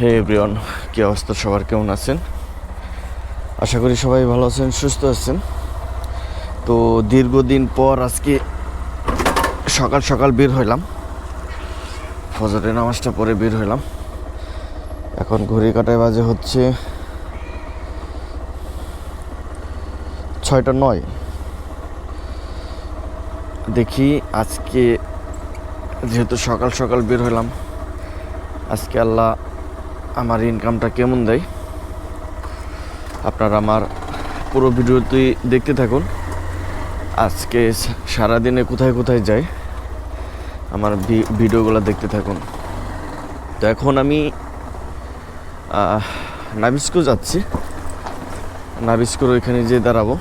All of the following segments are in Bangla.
হে এভরিওয়ান, কী অবস্থা? সবার কেমন আছেন? আশা করি সবাই ভালো আছেন, সুস্থ আছেন। তো দীর্ঘদিন পর আজকে সকাল সকাল বের হইলাম। ফজরের নামাজটা পরে বের হইলাম। এখন ঘড়ি কাটায় বাজে হচ্ছে ছয়টা নয়। দেখি আজকে যেহেতু সকাল সকাল বের হইলাম, আজকে আল্লাহ আমার ইনকামটা কেমন দেয়, আপনারা আমার পুরো ভিডিওটি দেখতে থাকুন। আজকে সারাদিনে কোথায় কোথায় যাই, আমার ভিডিওগুলো দেখতে থাকুন। তো এখন আমি নাবিস্কো যাচ্ছি। নাবিস্কোর ওইখানে যেয়ে দাঁড়াবো,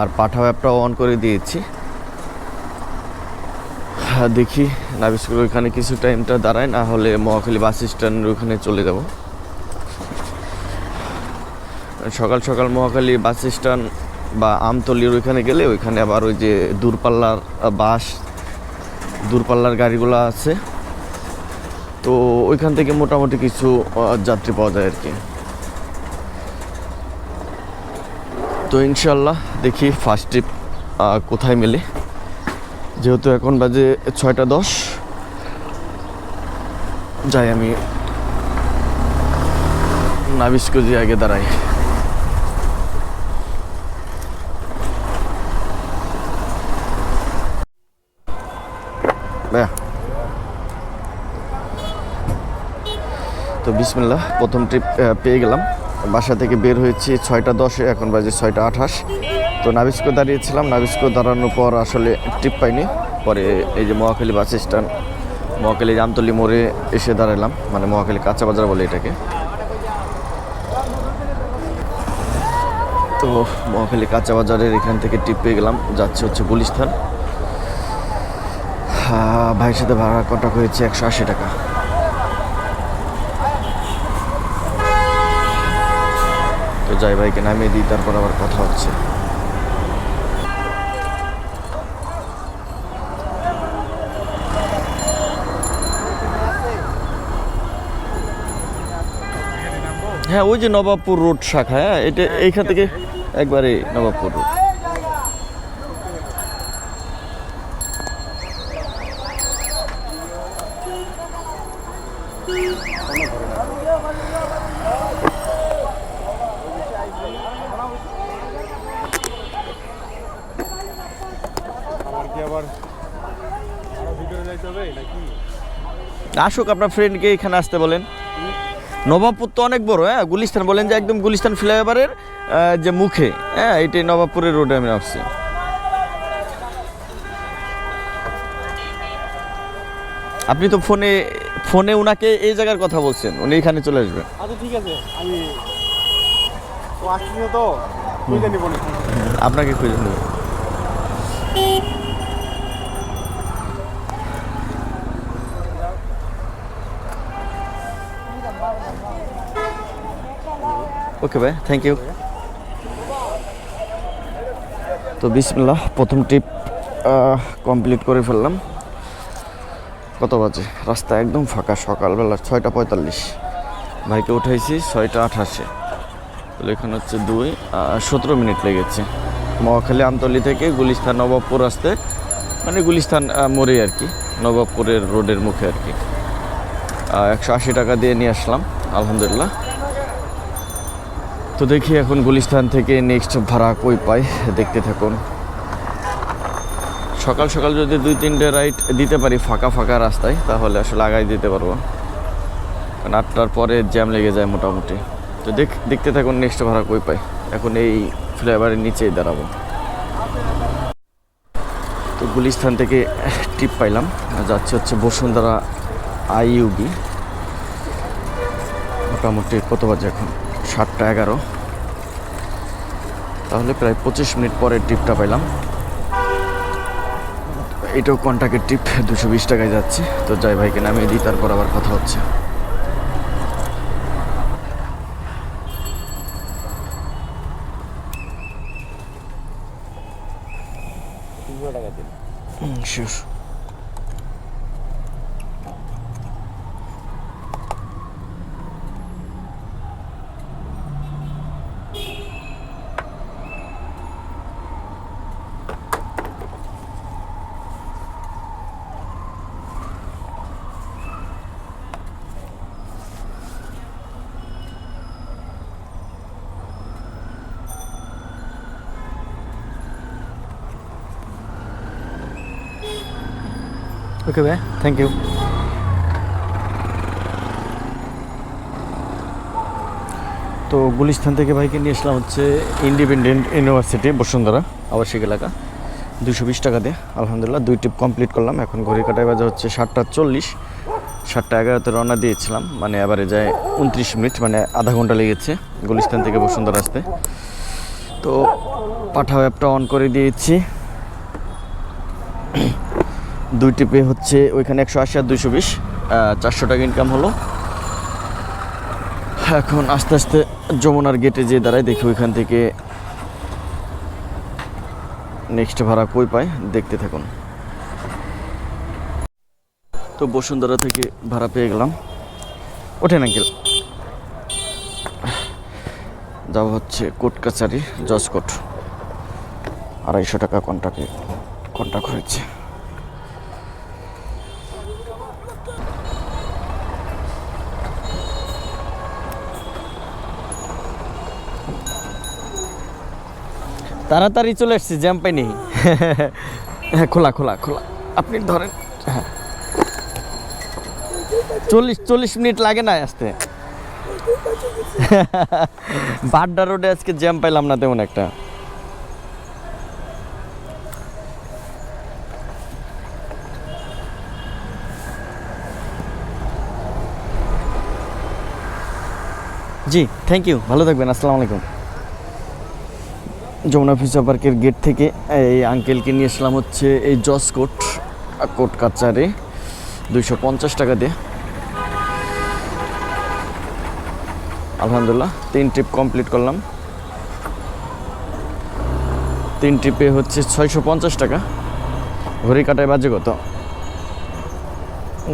আর পাঠাও অ্যাপটাও অন করে দিয়েছি। দেখি নাবিস্কুল ওইখানে কিছু টাইমটা দাঁড়ায়, না হলে মহাখালী বাস স্ট্যান্ডের ওখানে চলে যাব। সকাল সকাল মহাখালী বাস স্ট্যান্ড বা আমতলির ওইখানে গেলে ওইখানে আবার ওই যে দূরপাল্লার বাস, দূরপাল্লার গাড়িগুলো আছে। তো ওইখান থেকে মোটামুটি কিছু যাত্রী পাওয়া যায় আর কি। তো ইনশাল্লাহ দেখি ফার্স্ট ট্রিপ কোথায় মেলে। যেহেতু এখন বাজে ছয়টা দশ, যাই আমি নাবিস্কো যে আগে দাঁড়াই। তো বিসমিল্লাহ, প্রথম ট্রিপ পেয়ে গেলাম। বাসা থেকে বের হয়েছি ছয়টা দশে, এখন বাজে ছয়টা আঠাশ। তো নাবিস্কো দাঁড়িয়েছিলাম, নাবিস্কো দাঁড়ানোর পর আসলে ট্রিপ পাইনি। পরে এই যে মহাখালী বাস স্ট্যান্ড মহাখালী জামতলি মোড়ে এসে দাঁড়ালাম মানে মহাখালী কাঁচা বাজার বলে এটাকে। তো মহাখালী কাঁচা বাজারের এখান থেকে ট্রিপ পেয়ে গেলাম, যাচ্ছে হচ্ছে গুলিস্থান। ভাইয়ের সাথে ভাড়া কন্ট্যাক্ট হয়েছে একশো আশি টাকা। যাই ভাইকে নামিয়ে দিই, তারপর আবার কথা হচ্ছে। হ্যাঁ ওই যে নবাবপুর রোড শাখা হ্যাঁ এটা এইখান থেকে একবারে নবাবপুর রোড আমার কি আবার আরও ভিতরে যাইতে হবে নাকি আসুক আপনার ফ্রেন্ডকে এখানে আসতে বলেন। নবাবপুর তো অনেক বড় হ্যাঁ? গুলিস্তান বলেন যে একদম গুলিস্তান ফ্লাইওভারের যে মুখে হ্যাঁ? এটাই নবাবপুরের রোডে আমি আসছি। আপনি তো ফোনে ফোনে উনাকে এই জায়গার কথা বলছেন উনি এখানে চলে আসবেন। আচ্ছা ঠিক আছে। আমি তো নিব আপনাকে খুঁজে নেব। ওকে ভাই থ্যাংক ইউ তো বিসমিল্লাহ, প্রথম ট্রিপ কমপ্লিট করে ফেললাম। কত বাজে? রাস্তা একদম ফাঁকা, সকালবেলা ছয়টা পঁয়তাল্লিশ। ভাইকে উঠাইছি ছয়টা আঠাশে। তাহলে এখানে হচ্ছে দুই সতেরো মিনিট লেগেছে। মহাখালী আমতলি থেকে গুলিস্তান, নবাবপুর আসতে মানে গুলিস্তান মোড়ে আর কি, নবাবপুরের রোডের মুখে আর কি। একশো আশি টাকা দিয়ে নিয়ে আসলাম, আলহামদুলিল্লাহ। তো দেখি এখন গুলিস্তান থেকে নেক্সট ভাড়া কই পাই, দেখতে থাকুন। সকাল সকাল যদি দুই তিনটে রাইড দিতে পারি ফাঁকা ফাঁকা রাস্তায়, তাহলে আসলে আগাই দিতে পারব। কারণ আটটার পরে জ্যাম লেগে যায় মোটামুটি। তো দেখ, দেখতে থাকুন নেক্সট ভাড়া কই পাই। এখন এই ফ্লাইওভারের নিচেই দাঁড়াবো। তো গুলিস্তান থেকে টিপ পাইলাম। যাচ্ছে হচ্ছে বসুন্ধরা আইইউবি মোটামুটি কত বাজে এখন? সাতটা এগারো। তাহলে প্রায় পঁচিশ মিনিট পরে টিপটা পাইলাম। এটাও কন্টাক্টের টিপ দুশো বিশ টাকায় যাচ্ছে। তো যাই ভাইকে নামিয়ে দিই তারপর আবার কথা হচ্ছে। তিনশো ওকে ভাই থ্যাংক ইউ তো গুলিস্তান থেকে ভাইকে নিয়ে আসলাম হচ্ছে ইন্ডিপেন্ডেন্ট ইউনিভার্সিটি বসুন্ধরা, আবাসিক এলাকা। দুশো বিশ টাকা দিয়ে, আলহামদুলিল্লাহ, দুই ট্রিপ কমপ্লিট করলাম। এখন ঘড়ি কাটায় বাজে হচ্ছে সাতটা চল্লিশ। সাতটা এগারোতে রওনা দিয়েছিলাম মানে এবারে যায় উনত্রিশ মিনিট মানে আধা ঘণ্টা লেগেছে গুলিস্তান থেকে বসুন্ধরা আসতে। তো পাঠাও অ্যাপটা অন করে দিয়েছি। দুই টিপে হচ্ছে ওইখানে একশো আশি আর দুইশো বিশ চারশো টাকা ইনকাম হলো। এখন আস্তে আস্তে যমুনার গেটে যে দাঁড়ায় দেখি ওইখান থেকে নেক্সট ভাড়া কই পায়, দেখতে থাকুন। তো বসুন্ধরা থেকে ভাড়া পেয়ে গেলাম। ওঠেন আঙ্কেল যাব হচ্ছে কোর্ট কাছারি জজ কোর্ট আড়াইশো টাকা কন্ট্রাক্টে কন্টাক্ট হয়েছে। তাড়াতাড়ি চলে এসছি জ্যাম পাইনি। হ্যাঁ খোলা খোলা খোলা। আপনি ধরেন হ্যাঁ। চল্লিশ চল্লিশ মিনিট লাগে না আসতে। বাড্ডা রোডে আজকে জ্যাম পাইলাম না তেমন একটা। জি থ্যাংক ইউ ভালো থাকবেন, আসসালামু আলাইকুম। যমুনা ফিউচার পার্কের গেট থেকে এই আঙ্কেলকে নিয়ে আসলাম হচ্ছে এই জজ কোর্ট কোর্ট কাচারে দুইশো পঞ্চাশ টাকা দিয়ে। আলহামদুলিল্লাহ, তিন ট্রিপ কমপ্লিট করলাম। তিন ট্রিপে হচ্ছে ছয়শো পঞ্চাশ টাকা। ঘড়ি কাটায় বাজে কত?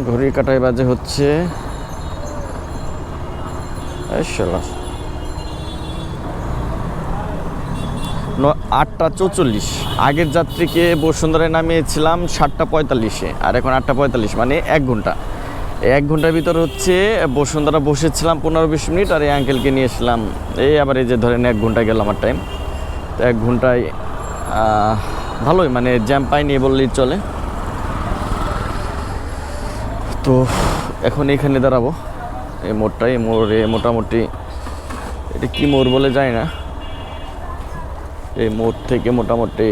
ঘড়ি কাটায় বাজে হচ্ছে এই শালা। ন- আটটা চৌচল্লিশ। আগের যাত্রীকে বসুন্ধরায় নামিয়েছিলাম সাতটা পঁয়তাল্লিশে, আর এখন আটটা পঁয়তাল্লিশ মানে এক ঘণ্টা। এক ঘণ্টার ভিতর হচ্ছে বসুন্ধরা বসেছিলাম পনেরো বিশ মিনিট, আর এই আঙ্কেলকে নিয়ে এসলাম এই আবার এই যে ধরেন এক ঘণ্টা গেল আমার টাইম তো এক ঘন্টায় ভালোই মানে জ্যাম পাইনি বললেই চলে। তো এখন এখানে দাঁড়াবো। এই মোড়টা এই মোড়ে মোটামুটি, এটা কী মোড় বলে যায় না। এই মোড় থেকে মোটামুটি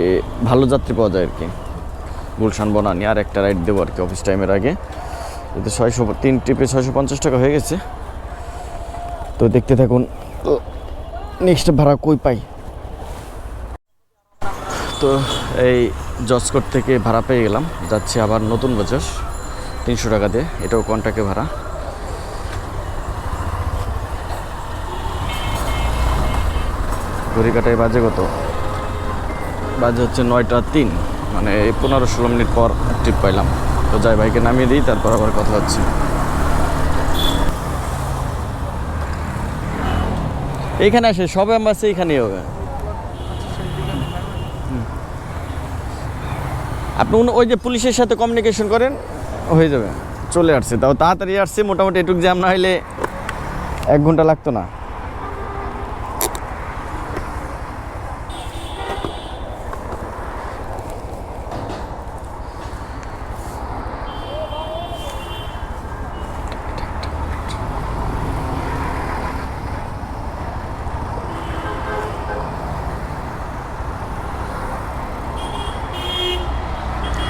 ভালো যাত্রী পাওয়া যায় আর কি। গুলশান, বনানি আর একটা রাইড দেবো আর কি অফিস টাইমের আগে। এতে ছয়শো, তিন ট্রিপে ছয়শো পঞ্চাশ টাকা হয়ে গেছে। তো দেখতে থাকুন নেক্সট ভাড়া কই পাই? তো এই জজকোট থেকে ভাড়া পেয়ে গেলাম। যাচ্ছি আবার নতুন বাজার তিনশো টাকা দিয়ে। এটাও কন্টাকে ভাড়া। ঘড়ি কাটায় বাজে কত? বাজে হচ্ছে নয়টা তিন। মানে পনেরো ষোলো মিনিট পর ট্রিপ পাইলাম। তো যাই ভাইকে নামিয়ে দিই, তারপর আবার কথা হচ্ছে। এইখানে আসে, সবে আমার এইখানেই হবে। আপনি ওই যে পুলিশের সাথে কমিউনিকেশন করেন, হয়ে যাবে। চলে আসছে। তাও তাড়াতাড়ি আসছে, মোটামুটি এটুক জ্যাম না হলে এক ঘণ্টা লাগতো না।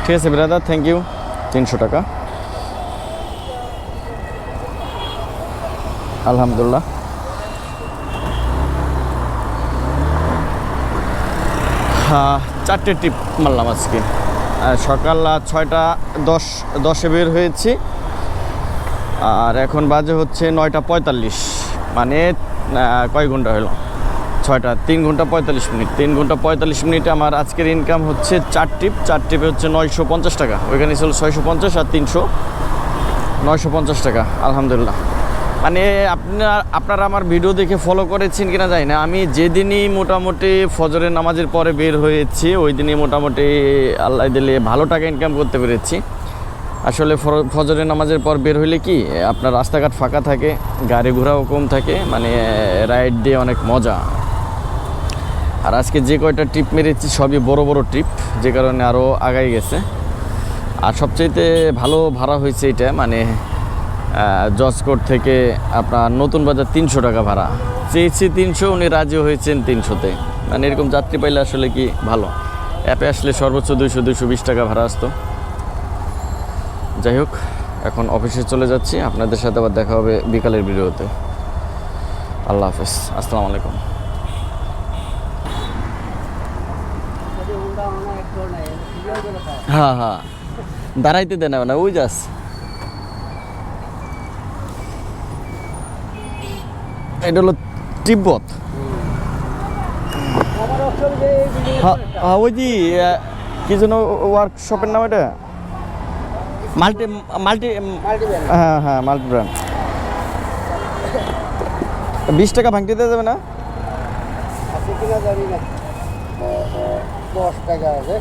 ঠিক আছে ব্রাদার থ্যাংক ইউ তিনশো টাকা। আলহামদুলিল্লাহ। হ্যাঁ চারটে টিপ মারলাম আজকে। সকাল ছয়টা দশ, দশে বের হয়েছি। আর এখন বাজে হচ্ছে নয়টা পঁয়তাল্লিশ। মানে কয় ঘণ্টা হলো? ছয়টা, তিন ঘণ্টা পঁয়তাল্লিশ মিনিট। তিন ঘণ্টা পঁয়তাল্লিশ মিনিটে আমার আজকের ইনকাম হচ্ছে চার টিপ। চার টিপে হচ্ছে নয়শো পঞ্চাশ টাকা। ওইখানে ছিল ছয়শো পঞ্চাশ আর তিনশো নয়শো পঞ্চাশ টাকা, আলহামদুলিল্লাহ। মানে আপনার, আপনারা আমার ভিডিও দেখে ফলো করেছেন কিনা জানি না। আমি যেদিনই মোটামুটি ফজরের নামাজের পরে বের হয়েছি ওই দিনই মোটামুটি আল্লাহ দিলে ভালো টাকা ইনকাম করতে পেরেছি। আসলে ফজরের নামাজের পর বের হইলে কি, আপনার রাস্তাঘাট ফাঁকা থাকে, গাড়ি ঘোড়াও কম থাকে মানে রাইড দিয়ে অনেক মজা। আর আজকে যে কয়টা ট্রিপ মেরেছি, সবই বড় বড় ট্রিপ যে কারণে আরও আগাই গেছে। আর সবচাইতে ভালো ভাড়া হয়েছে এটা মানে জজকোট থেকে আপনার নতুন বাজার তিনশো টাকা ভাড়া। চেয়েছি তিনশো, উনি রাজি হয়েছেন তিনশোতে। মানে এরকম যাত্রী পাইলে আসলে কি ভালো? অ্যাপে আসলে সর্বোচ্চ দুইশো দুইশো বিশ টাকা ভাড়া আসতো। যাই হোক, এখন অফিসে চলে যাচ্ছি, আপনাদের সাথে আবার দেখা হবে বিকালের ভিডিওতে। আল্লাহ হাফেজ, আসসালামু আলাইকুম। হ্যাঁ হ্যাঁ। দাঁড়াইতে দেন না ওই যাস। এটা হলো তিব্বত। হ্যাঁ হ্যাঁ, ওই যে কি যেন ওয়ার্কশপের নাম এটা? মাল্টি মাল্টি হ্যাঁ হ্যাঁ মাল্টি ব্র্যান্ড বিশ টাকা ভাঙতে দেওয়া যাবে না? দশ টাকা আছে।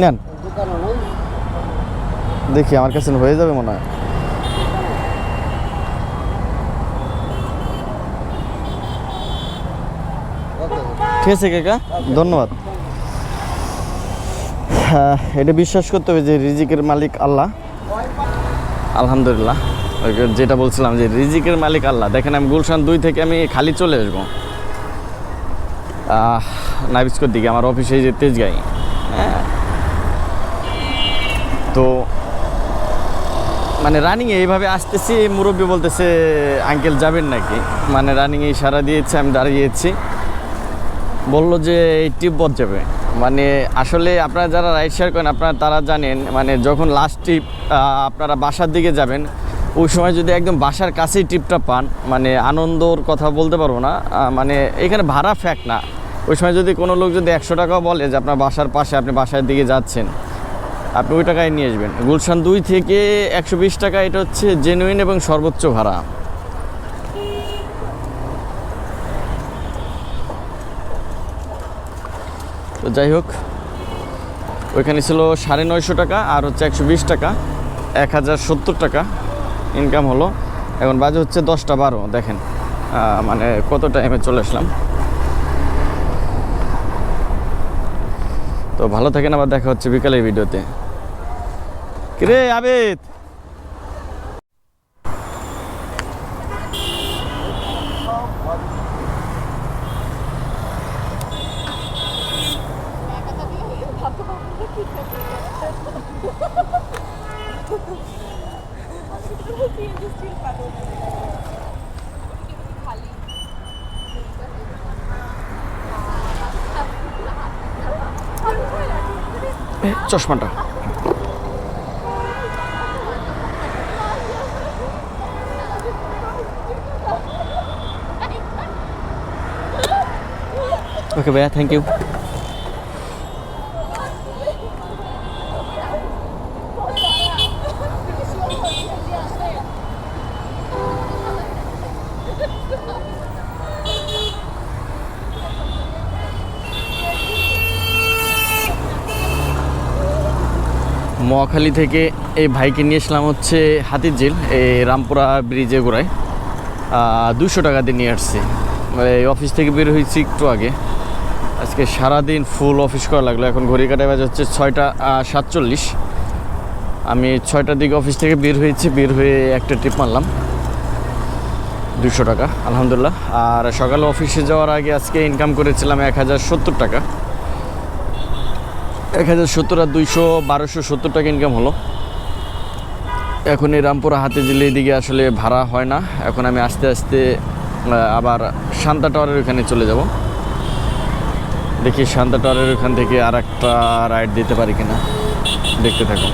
নেন। দেখি আমার কাছে হয়ে যাবে মনে হয়। ঠিক আছে কাকা ধন্যবাদ। হ্যাঁ, এটা বিশ্বাস করতে হবে যে রিজিকের মালিক আল্লাহ। আলহামদুলিল্লাহ। যেটা বলছিলাম যে রিজিকের মালিক আল্লাহ। দেখেন আমি গুলশান দুই থেকে আমি খালি চলে আসব। আহ, নাবিস্কোর দিকে আমার অফিসে যে তেজগাঁই। হ্যাঁ। তো মানে রানিংয়ে এইভাবে আসতেছি মুরব্বী বলতেছে আঙ্কেল যাবেন নাকি? মানে রানিংয়ে ইশারা দিয়েছে আমি দাঁড়িয়েছি। বলল যে এই টিপবত যাবে। মানে আসলে আপনারা যারা রাইড শেয়ার করেন আপনারা তারা জানেন মানে যখন লাস্ট ট্রিপ আপনারা বাসার দিকে যাবেন ওই সময় যদি একদম বাসার কাছেই ট্রিপটা পান মানে আনন্দর কথা বলতে পারব না। মানে এখানে ভাড়া ফ্যাক না। ওই সময় যদি কোনো লোক যদি একশো টাকাও বলে যে আপনার বাসার পাশে আপনি বাসার দিকে যাচ্ছেন, আপনি ওই টাকায় নিয়ে আসবেন। গুলশান দুই থেকে একশো বিশ টাকা, এটা হচ্ছে জেনুইন এবং সর্বোচ্চ ভাড়া। তো যাই হোক, ওইখানে ছিল সাড়ে নয়শো টাকা আর হচ্ছে একশো বিশ টাকা, এক হাজার সত্তর টাকা ইনকাম হলো। এখন বাজে হচ্ছে দশটা বারো, দেখেন মানে কত টাইমে চলে আসলাম। তো ভালো থাকেন আবার দেখা হচ্ছে বিকালের ভিডিওতে। কিরে আবেদ? চশমাটা। ওকে ভাইয়া থ্যাংক ইউ মহাখালী থেকে এই ভাইকে নিয়ে এসলাম হচ্ছে হাতির ঝিল, এই রামপুরা ব্রিজে গোড়ায়। দুশো টাকা দিয়ে নিয়ে আসছি। এই অফিস থেকে বের হয়েছি একটু আগে। আজকে সারাদিন ফুল অফিস করা লাগল। এখন ঘড়ি কাটায় বাজে হচ্ছে ছয়টা সাতচল্লিশ। আমি ছয়টার দিকে অফিস থেকে বের হয়েছি, বের হয়ে একটা ট্রিপ মারলাম। দুশো টাকা, আলহামদুলিল্লাহ। আর সকালে অফিসে যাওয়ার আগে আজকে ইনকাম করেছিলাম এক হাজার সত্তর টাকা। এক হাজার সত্তর আর দুইশো, বারোশো সত্তর টাকা ইনকাম হলো। এখন এই রামপুরা হাতে জেলে এদিকে আসলে ভাড়া হয় না। এখন আমি আস্তে আস্তে আবার শান্তা টাওয়ারের ওখানে চলে যাব। দেখি শান্তা টাওয়ারের ওখান থেকে আর একটা রাইড দিতে পারি কিনা। দেখতে থাকুন।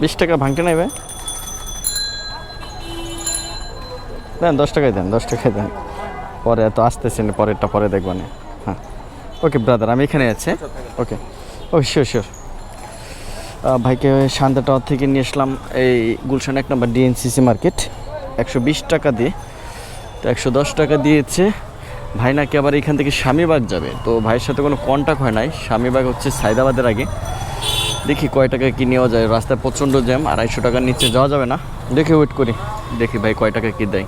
বিশ টাকা ভাঙতে নেবে দেন, দশ টাকায় দেন, দশ টাকায় দেন। পরে এত আসতেছেন পরেরটা পরে দেখবেন হ্যাঁ। ওকে ব্রাদার আমি এখানে আছি। ওকে ও শিওর শিওর ভাইকে শান্তা টাওয়ার থেকে নিয়ে আসলাম এই গুলশান এক নম্বর ডিএনসিসি মার্কেট একশো বিশ টাকা দিয়ে। তো একশো দশ টাকা দিয়েছে। ভাই নাকি আবার এখান থেকে স্বামীবাগ যাবে। তো ভাইয়ের সাথে কোনো কন্ট্যাক্ট হয় নাই। স্বামীবাগ হচ্ছে সায়দাবাদের আগে। দেখি কয় টাকায় কি নেওয়া যায়। রাস্তায় প্রচণ্ড জ্যাম, আড়াইশো টাকার নিচে যাওয়া যাবে না? দেখে ওয়েট করি। দেখি ভাই কয় টাকা কি দেয়।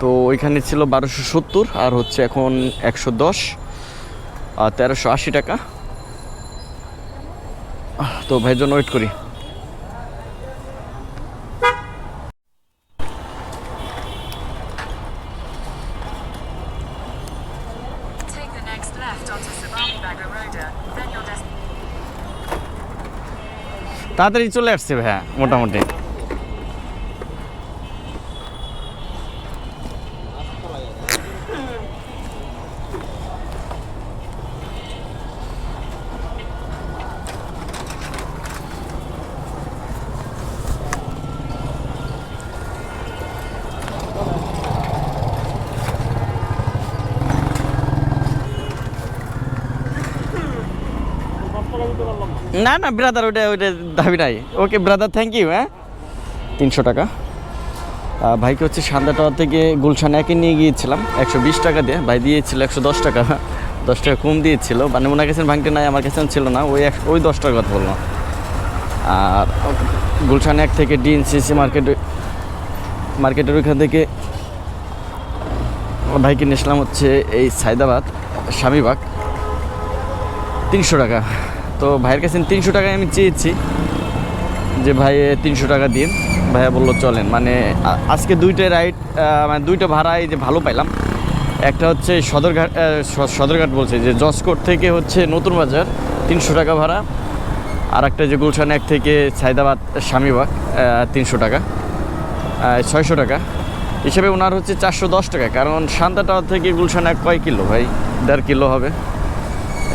তো ওইখানে ছিল বারোশো সত্তর, আর হচ্ছে এখন একশো দশ, আর তেরোশো আশি টাকা। তো ভাইজন ওয়েট করি। তাড়াতাড়ি চলে আসছে ভাইয়া মোটামুটি। না না ব্রাদার ওইটা ওইটা দাবি নাই। ওকে ব্রাদার থ্যাংক ইউ হ্যাঁ? তিনশো টাকা। ভাইকে হচ্ছে সান্দা টাওয়ার থেকে গুলশান একে নিয়ে গিয়েছিলাম। একশো বিশ টাকা দিয়ে। ভাই দিয়েছিল একশো দশ টাকা। দশ টাকা কম দিয়েছিল। মানে ওনার কাছে ভাঙতে নাই, আমার কাছে ছিল না। ওই এক ওই দশ টাকার কথা বললাম। আর গুলশান এক থেকে ডিএনসিসি মার্কেট মার্কেটের ওইখান থেকে ভাইকে নিয়েছিলাম হচ্ছে এই সায়দাবাদ স্বামীবাগ তিনশো টাকা। তো ভাইয়ের কাছে তিনশো টাকায় আমি চেয়েছি যে ভাই তিনশো টাকা দিন। ভাইয়া বলল, চলেন। মানে আজকে দুইটা রাইড মানে দুইটা ভাড়ায় যে ভালো পাইলাম। একটা হচ্ছে সদরঘাট সদরঘাট বলছে যে জসকোট থেকে হচ্ছে নতুন বাজার, তিনশো টাকা ভাড়া। আর একটা যে গুলশান এক থেকে সায়দাবাদ স্বামীবাগ তিনশো টাকা ছয়শো টাকা। হিসেবে ওনার হচ্ছে চারশো দশ টাকা, কারণ টাওয়ার থেকে গুলশান এক কয় কিলো ভাই? দেড় কিলো হবে।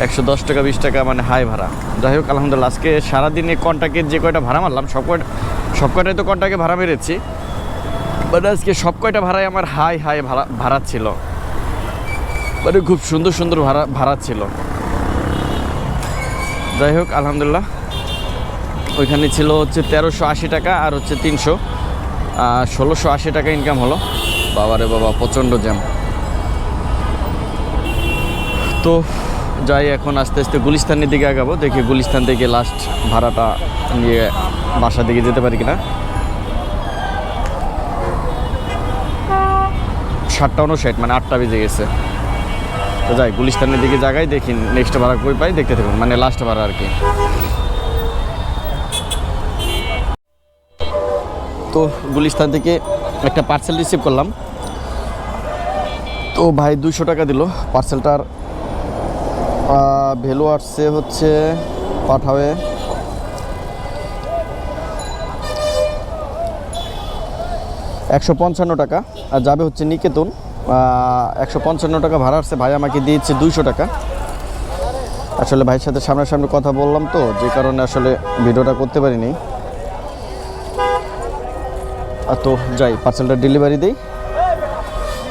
একশো দশ টাকা, বিশ টাকা মানে হাই ভাড়া। যাই হোক, আলহামদুলিল্লাহ, আজকে সারাদিনে কন্টাক্টের যে কয়টা ভাড়া মারলাম, সব কয়টা সব কয়টাই তো কন্টাক্টে ভাড়া মেরেছি। বাট আজকে সব কয়টা ভাড়াই আমার হাই হাই ভাড়া ভাড়া ছিল। মানে খুব সুন্দর সুন্দর ভাড়া ভাড়া ছিল। যাই হোক, আলহামদুলিল্লাহ, ওইখানে ছিল হচ্ছে তেরোশো আশি টাকা আর হচ্ছে তিনশো। ষোলোশো আশি টাকা ইনকাম হলো। বাবারে বাবা, প্রচণ্ড জ্যাম তো যাই, এখন আস্তে আস্তে গুলিস্তানের দিকে আগাবো। দেখি গুলিস্তান থেকে লাস্ট ভাড়াটা নিয়ে বাসার দিকে যেতে পারি কিনা। সাতটা উনষাট মানে আটটা বেজে গেছে। তো যাই, গুলিস্তানের দিকে জায়গায় দেখি নেক্সট ভাড়া কই পাই। দেখতে থাকুন মানে লাস্ট ভাড়া আর কি। তো গুলিস্তান থেকে একটা পার্সেল রিসিভ করলাম। তো ভাই দুশো টাকা দিল। পার্সেলটার ভ্যালু আসছে হচ্ছে পাঠাবে। একশো পঞ্চান্ন টাকা, আর যাবে হচ্ছে নিকেতন। একশো পঞ্চান্ন টাকা ভাড়া আসছে, ভাই আমাকে দিয়েছে দুইশো টাকা। আসলে ভাইয়ের সাথে সামনাসামনি কথা বললাম তো, যে কারণে আসলে ভিডিওটা করতে পারিনি। তো যাই পার্সেলটা ডেলিভারি দিই।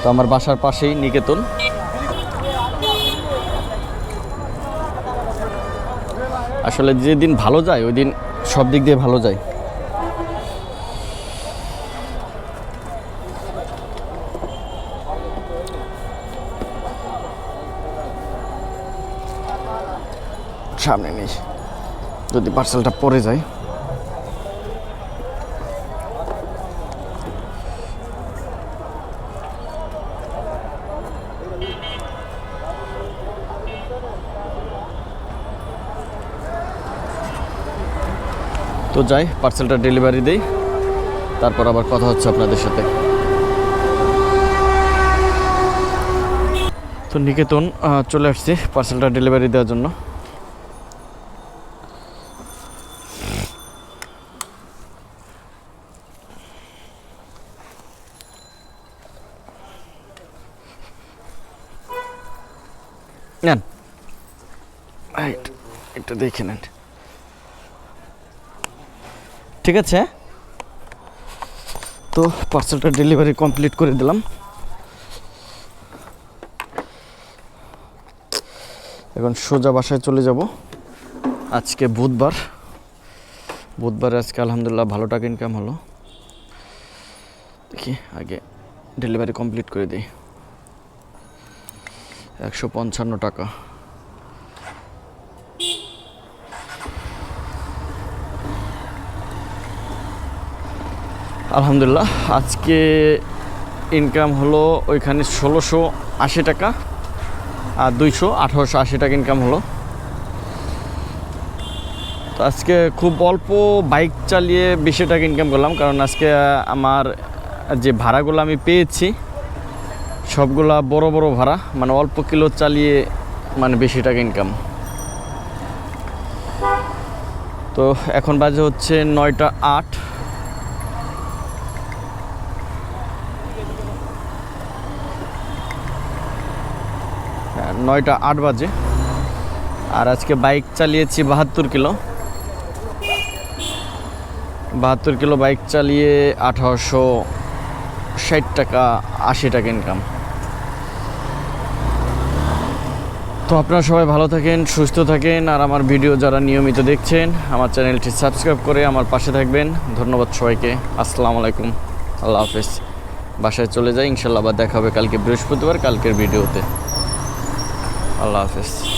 তো আমার বাসার পাশেই নিকেতন। আসলে যেদিন ভালো যায়, ওই দিন সব দিক দিয়ে ভালো যায়। সামনে নেই যদি পার্সেলটা পরে যায়। তো যাই পার্সেলটা ডেলিভারি দেই। তারপর আবার কথা হচ্ছে আপনাদের সাথে। তো নিকেতন চলে আসছি পার্সেলটা ডেলিভারি দেওয়ার জন্য। নেন। একটু দেখে নেন। ঠিক আছে? তো পার্সেলটা ডেলিভারি কমপ্লিট করে দিলাম। এখন সোজা বাসায় চলে যাব। আজকে বুধবার। বুধবারে আজকে আলহামদুলিল্লাহ ভালো টাকা ইনকাম হলো। দেখি, আগে ডেলিভারি কমপ্লিট করে দিই। একশো পঞ্চান্ন টাকা। আলহামদুলিল্লাহ, আজকে ইনকাম হলো ওইখানে ষোলোশো আশি টাকা আর দুইশো আঠারোশো আশি টাকা ইনকাম হলো। তো আজকে খুব অল্প বাইক চালিয়ে বেশি টাকা ইনকাম করলাম, কারণ আজকে আমার যে ভাড়াগুলো আমি পেয়েছি, সবগুলা বড় বড় ভাড়া মানে অল্প কিলো চালিয়ে মানে বেশি টাকা ইনকাম তো এখন বাজে হচ্ছে নয়টা আট। নয়টা আট বাজে। আর আজকে বাইক চালিয়েছি বাহাত্তর কিলো। বাহাত্তর কিলো বাইক চালিয়ে আঠারোশো ষাট টাকা, আশি টাকা ইনকাম তো আপনারা সবাই ভালো থাকেন, সুস্থ থাকেন, আর আমার ভিডিও যারা নিয়মিত দেখছেন, আমার চ্যানেলটি সাবস্ক্রাইব করে আমার পাশে থাকবেন। ধন্যবাদ সবাইকে। আসসালামু আলাইকুম। আল্লাহ হাফেজ। বাসায় চলে যাই, ইনশাল্লাহ আবার দেখা হবে কালকে বৃহস্পতিবার, কালকের ভিডিওতে আল্লাহ হাফেজ।